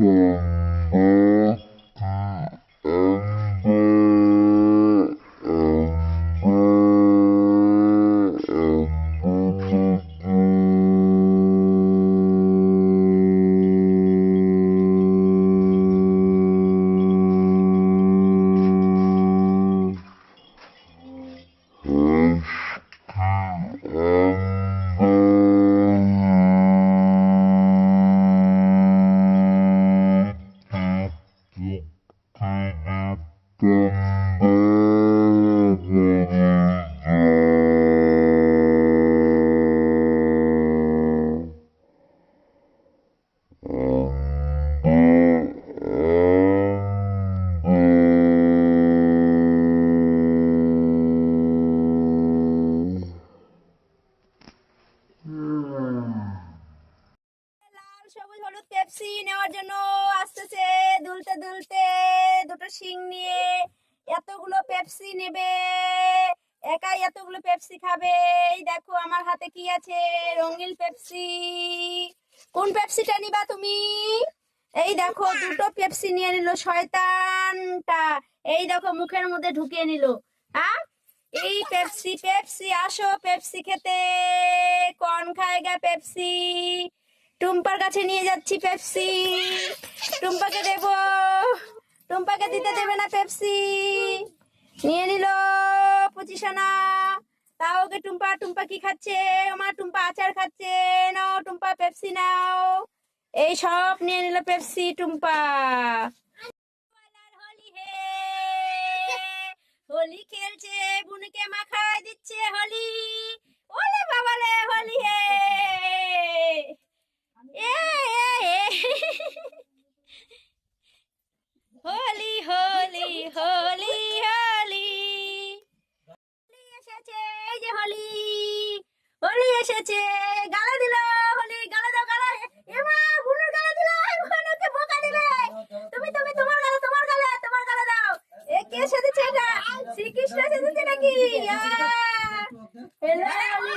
Yeah. লাল, সবুজ, হলুদ, Pepsi নেওয়ার জন্য আসতেছে। দুলতে দুলতে দুটো শিং নিয়ে এতগুলো পেপসি নেবে। একাই এতগুলো পেপসি খাবে। এই দেখো আমার হাতে কি আছে? রঙিন পেপসি। কোন পেপসিটা নিবা তুমি? এই দেখো দুটো পেপসি নিয়ে নিল শয়তানটা। এই দেখো মুখের মধ্যে ঢুকিয়ে নিল। এই পেপসি পেপসি, আসো পেপসি খেতে। কন খায়গা পেপসি। টুম্পার কাছে নিয়ে যাচ্ছি পেপসি। টুম্পাকে দেব। টুম্পাকে দিতে দেবে না পেপসি। নিয়ে নিল পঁচিশ আনা। তাও ওকে টুম্পা টুম্পা কি খাচ্ছে? আমার টুম্পা আচার খাচ্ছে। নাও টুম্পা পেপসি নাও। এই সব নিয়ে নিল পেপসি টুম্পা। হোলি হোলি এসেছে, গালা দিল, হোলি, গালা দাও, গালা। এমা গালা বোকা দিলে। তুমি তুমি, তোমার গালা তোমার গালা তোমার গালা দাও। এ কে সেজেছে এটা? শ্রীকৃষ্ণ সেজেছে নাকি? আহ! হেলো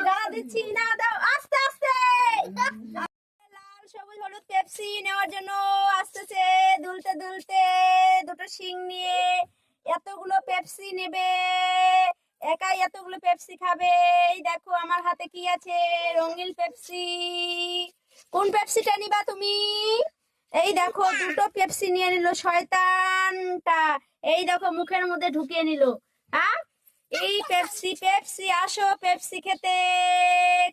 গালা দিচ্ছি, না দাও, আস্তে আস্তে। লাল, সবুজ, হলুদ, পেপসি নেওয়ার জন্য আসতেছে, দুলতে দুলতে দুটো শিং নিয়ে। এতগুলো পেপসি নেবে। একাই এতগুলো পেপসি খাবে? এই দেখো আমার হাতে কি আছে? রঙিন পেপসি কোন পেপসিটা নিবা তুমি? এই দেখো দুটো পেপসি নিয়ে নিল শয়তানটা। এই দেখো মুখের মধ্যে ঢুকিয়ে নিল। হ্যাঁ এই পেপসি পেপসি আসো পেপসি খেতে।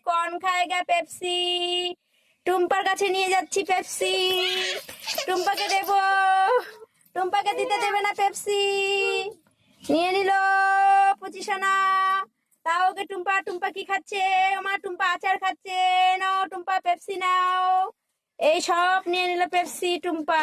কন খায়গা পেপসি টুম্পার কাছে নিয়ে যাচ্ছি পেপসি টুম্পাকে দেব। টুম্পাকে দিতে দেবে না পেপসি নিয়ে নিল। পঁচিশ আনা তাও ওকে টুম্পা টুম্পা কি খাচ্ছে? আমার টুম্পা আচার খাচ্ছে। নাও, টুম্পা, পেপসি নাও। এই সব নিয়ে নিল পেপসি, টুম্পা।